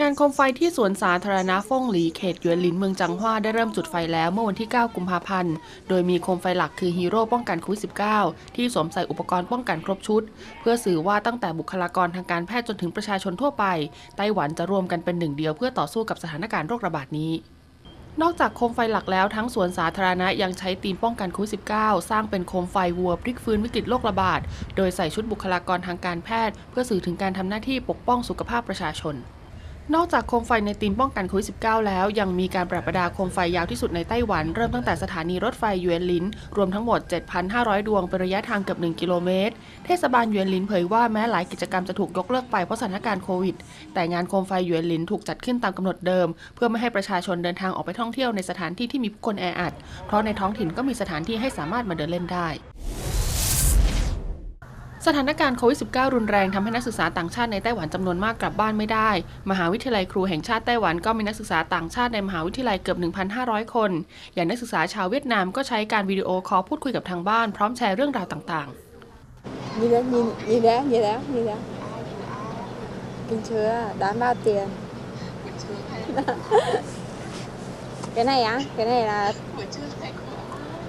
งานโคมไฟที่สวนสาธารณะฟ่งหลีเขตยวนหลินเมืองจังหว้าได้เริ่มจุดไฟแล้วเมื่อวันที่ 9 กุมภาพันธ์ โดยมีโคมไฟหลักคือฮีโร่ป้องกันโควิด -19 ที่สวมใส่อุปกรณ์ป้องกันครบชุด เพื่อสื่อว่าตั้งแต่บุคลากรทางการแพทย์จนถึงประชาชนทั่วไป ไต้หวันจะรวมกันเป็นหนึ่งเดียวเพื่อต่อสู้กับสถานการณ์โรคระบาดนี้นอกจากโคมไฟหลักแล้วทั้งสวนสาธารณะยังใช้ธีมป้องกันโควิด -19 สร้างเป็นโคมไฟวัวพลิกฟื้นวิกฤตโรคระบาด โดยใส่ชุดบุคลากรทางการแพทย์ เพื่อสื่อถึงการทำหน้าที่ปกป้องสุขภาพประชาชน นอกจากโคมไฟในธีมป้องกันโควิด -19 แล้ว ยังมีการประประดาโคมไฟยาวที่สุดในไต้หวัน เริ่มตั้งแต่สถานีรถไฟยวนลิน รวมทั้งหมด 7,500 ดวงเป็นระยะทางเกือบ 1 กิโลเมตร เทศบาลยวนลินเผยว่าแม้หลายกิจกรรมจะถูกยกเลิกไปเพราะสถานการณ์โควิด แต่งานโคมไฟยวนลินถูกจัดขึ้นตามกำหนดเดิม เพื่อไม่ให้ประชาชนเดินทางออกไปท่องเที่ยวในสถานที่ที่มีผู้คนแออัด เพราะในท้องถิ่นก็มีสถานที่ให้สามารถมาเดินเล่นได้ สถานการณ์โควิด -19 รุนแรงทำให้นักศึกษาต่างชาติในไต้หวันจำนวนมากกลับบ้านไม่ได้ มหาวิทยาลัยครูแห่งชาติไต้หวันก็มีนักศึกษาต่างชาติในมหาวิทยาลัยเกือบ 1,500 คน อย่างนักศึกษาชาวเวียดนามก็ใช้การวิดีโอคอลพูดคุยกับทางบ้านพร้อมแชร์เรื่องราวต่าง Nhìn đấy, nhìn, nhìn đấy, nhìn đấy, nhìn đấy. Bình chứa đáng bao tiền? cái này á, cái này là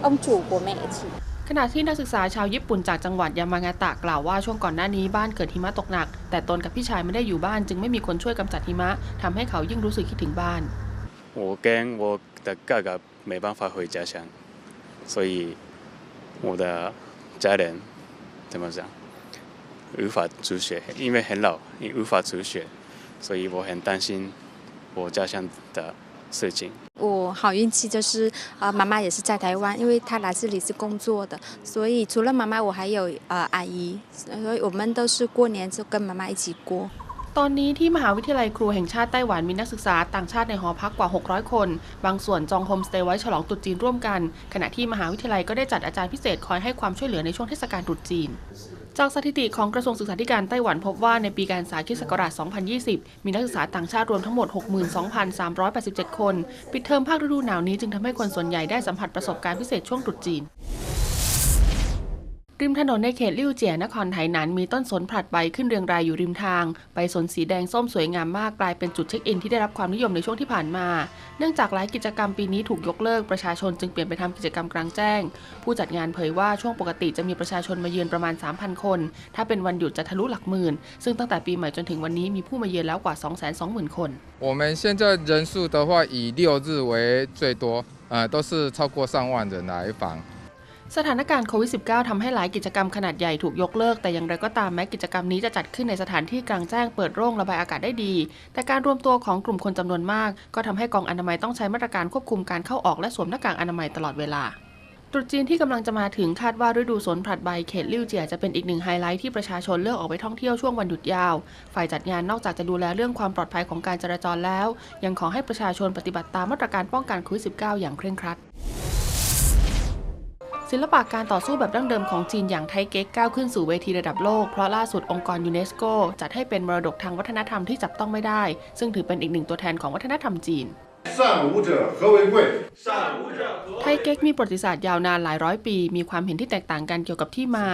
ông chủ của mẹ chị. ๆ ขณะที่นักศึกษาชาวญี่ปุ่นจากจังหวัดยามางาตะกล่าวว่าช่วงก่อนหน้านี้บ้านเกิดหิมะตกหนัก แต่ตนกับพี่ชายไม่ได้อยู่บ้าน จึงไม่มีคนช่วยกำจัดหิมะทำให้เขายิ่งรู้สึกคิดถึงบ้าน 我跟我的哥哥没办法回家乡，所以我的家人怎么讲无法煮雪，因为很老，也无法煮雪，所以我很担心我家乡的 事情。我好运气就是啊、妈妈也是在台湾，因为她来这里是工作的，所以除了妈妈，我还有呃阿姨，所以我们都是过年就跟妈妈一起过。 ตอนนี้ที่มหาวิทยาลัยครูแห่งชาติไต้หวันมีนักศึกษาต่างชาติในหอพักกว่า 600 คน บางส่วนจองโฮมสเตย์ไว้ฉลองตรุษจีนร่วมกัน ขณะที่มหาวิทยาลัยก็ได้จัดอาจารย์พิเศษคอยให้ความช่วยเหลือในช่วงเทศกาลตรุษจีน จากสถิติของกระทรวงศึกษาธิการไต้หวันพบว่าในปีการศึกษาคริสต์ศักราช 2020 มีนักศึกษาต่างชาติรวมทั้งหมด 62,387 คน ปิดเทอมภาคฤดูหนาวนี้จึงทำให้คนส่วนใหญ่ได้สัมผัสประสบการณ์พิเศษช่วงตรุษจีน ริมถนนในเขตลิ่วเจียนครไถหนานมีต้นสนผลัดใบขึ้นเรียงรายอยู่ริมทาง ใบสนสีแดงส้มสวยงามมากกลายเป็นจุดเช็คอินที่ได้รับความนิยมในช่วงที่ผ่านมา เนื่องจากหลายกิจกรรมปีนี้ถูกยกเลิกประชาชนจึงเปลี่ยนไปทำกิจกรรมกลางแจ้ง ผู้จัดงานเผยว่าช่วงปกติจะมีประชาชนมาเยือนประมาณ 3,000 คน ถ้าเป็นวันหยุดจะทะลุหลักหมื่น ซึ่งตั้งแต่ปีใหม่จนถึงวันนี้มีผู้มาเยือนแล้วกว่า 220,000 คน 我们现在人数的话，以六日为最多，呃，都是超过上万人来访。 สถานการณ์โควิด -19 ทำให้หลายกิจกรรมขนาดใหญ่ถูกยกเลิก แต่อย่างไรก็ตามแม้กิจกรรมนี้จะจัดขึ้นในสถานที่กลางแจ้งเปิดโล่งระบายอากาศได้ดี แต่การรวมตัวของกลุ่มคนจำนวนมาก ก็ทำให้กองอนามัยต้องใช้มาตรการควบคุมการเข้าออกและสวมหน้ากากอนามัยตลอดเวลาตรุษจีนที่กำลังจะมาถึงคาดว่าฤดูสนผลัดใบเขตลิ่วเจียจะเป็นอีกหนึ่งไฮไลท์ที่ประชาชนเลือกออกไปท่องเที่ยวช่วงวันหยุดยาว ฝ่ายจัดงานนอกจากจะดูแลเรื่องความปลอดภัยของการจราจรแล้ว ยังขอให้ประชาชนปฏิบัติตามมาตรการป้องกันโควิด -19 อย่างเคร่งครัด ศิลปะการต่อสู้แบบดั้งเดิมของจีนอย่างไทเก๊กก้าวขึ้นสู่เวทีระดับโลก เพราะล่าสุดองค์กรยูเนสโกจัดให้เป็นมรดกทางวัฒนธรรมที่จับต้องไม่ได้ ซึ่งถือเป็นอีกหนึ่งตัวแทนของวัฒนธรรมจีน 善舞者和为贵。 ไ ทเก๊กมีประวัติศาสตร์ยาวนานหลายร้อยปี มีความเห็นที่แตกต่างกันเกี่ยวกับที่มา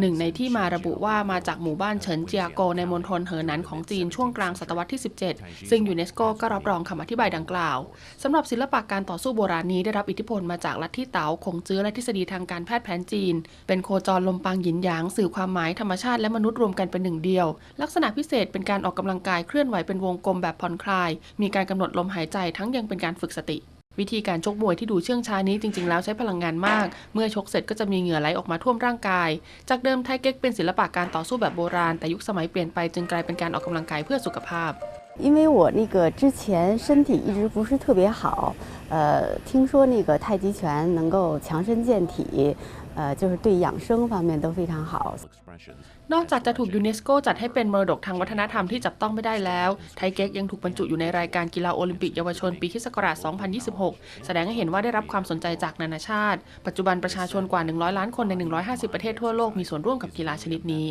หนึ่งในที่มาระบุว่ามาจากหมู่บ้านเฉินเจียโกในมณฑลเหอหนันของจีนช่วงกลางศตวรรษที่ 17 ซึ่งยูเนสโกก็รับรองคำอธิบายดังกล่าวสำหรับศิลปะการต่อสู้โบราณนี้ได้รับอิทธิพลมาจากลัทธิเต๋าคงจื้อและทฤษฎีทางการแพทย์แผนจีน เป็นโคจรลมปางหยินหยางสื่อความหมายธรรมชาติและมนุษย์รวมกันเป็นหนึ่งเดียว ลักษณะพิเศษเป็นการออกกำลังกายเคลื่อนไหวเป็นวงกลมแบบผ่อนคลาย มีการกำหนดลมหายใจทั้งยังเป็นการฝึกสติ วิธีการชกมวยที่ดูเชื่องช้านี้จริง ๆ แล้วใช้พลังงานมาก เมื่อชกเสร็จก็จะมีเหงื่อไหลออกมาท่วมร่างกาย จากเดิมไทเก๊กเป็นศิลปะการต่อสู้แบบโบราณ แต่ยุคสมัยเปลี่ยนไปจึงกลายเป็นการออกกำลังกายเพื่อสุขภาพ 因为我那个之前身体一直不是特别好，呃，听说那个太极拳能够强身健体，呃，就是对养生方面都非常好。 นอกจากจะถูกยูเนสโกจัดให้เป็นมรดกทางวัฒนธรรมที่จับต้องไม่ได้แล้ว ไทเก๊กยังถูกบรรจุอยู่ในรายการกีฬาโอลิมปิกเยาวชนปีคศ2026 แสดงให้เห็นว่าได้รับความสนใจจากนานาชาติ ปัจจุบันประชาชนกว่า 100 ล้านคนใน 150 ประเทศทั่วโลกมีส่วนร่วมกับกีฬาชนิดนี้